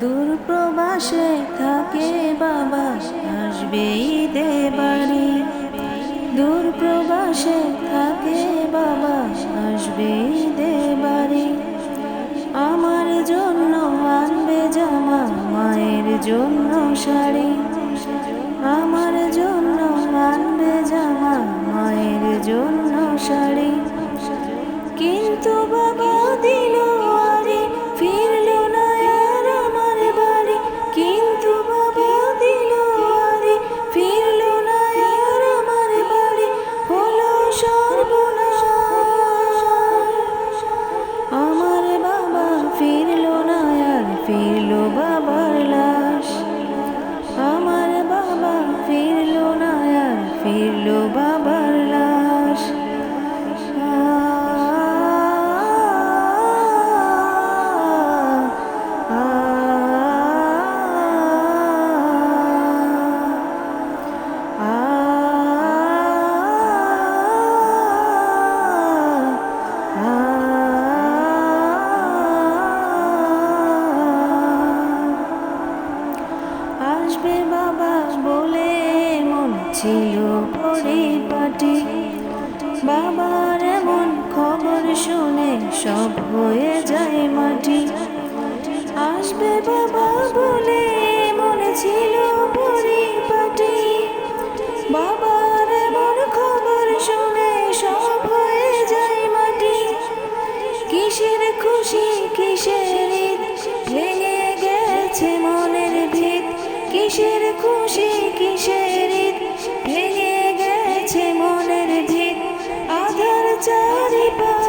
দূর প্রবাসে থাকে বাবা, আসবে ঈদে বাড়ি। দূর প্রবাসে থাকে বাবা, আসবে ঈদে বাড়ি। আমার জন্য আনবে জামা, মায়ের জন্য শাড়ি। আমার জন্য আনবে জামা, মায়ের জন্য শাড়ি। বাবার এমন খবর শুনে সব হয়ে যায় মাটি। আসবে বাবা বলে মনে ছিল আধার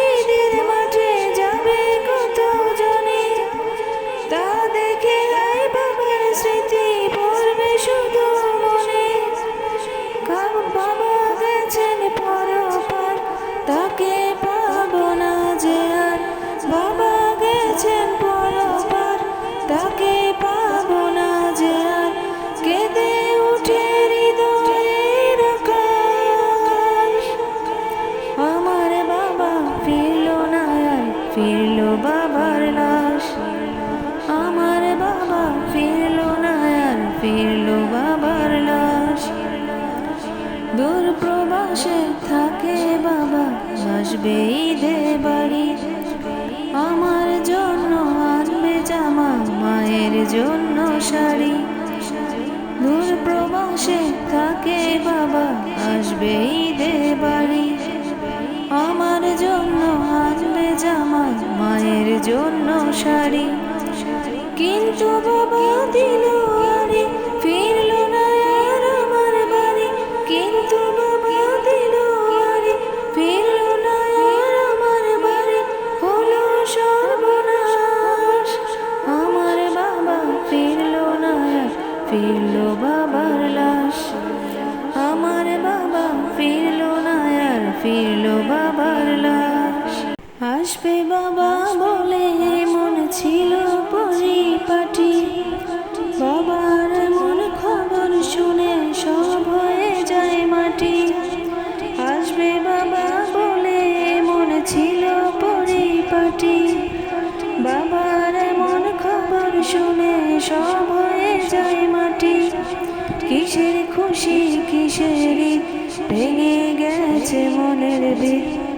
ফিরল বাবার লাশ। আমার বাবা ফিরল না, আর ফিরল বাবার লাশ। দূর প্রবাসে থাকে বাবা, আসবে ঈদে বাড়ি। আমার জন্য আনবে জামা, মায়ের জন্য শাড়ি। দূর প্রবাসে থাকে বাবা, আসবে জন্য শাড়ি কিন্তু বাবা দিল আরে, ফিরল না আর আমার বাড়ি। কিন্তু বাবা দিল আরে, ফিরল না আর আমার বাড়ি। হলো সর্বনাশ। আমার বাবা ফিরল না, ফিরল বাবার লাশ। আমার বাবা ফিরল না আর ফিরল বাবার পরিপাটি বাবার মন খবর শুনে সব হয়ে যায় মাটি। কিসের খুশি কিসের ভেঙে গেছে মনের ভিত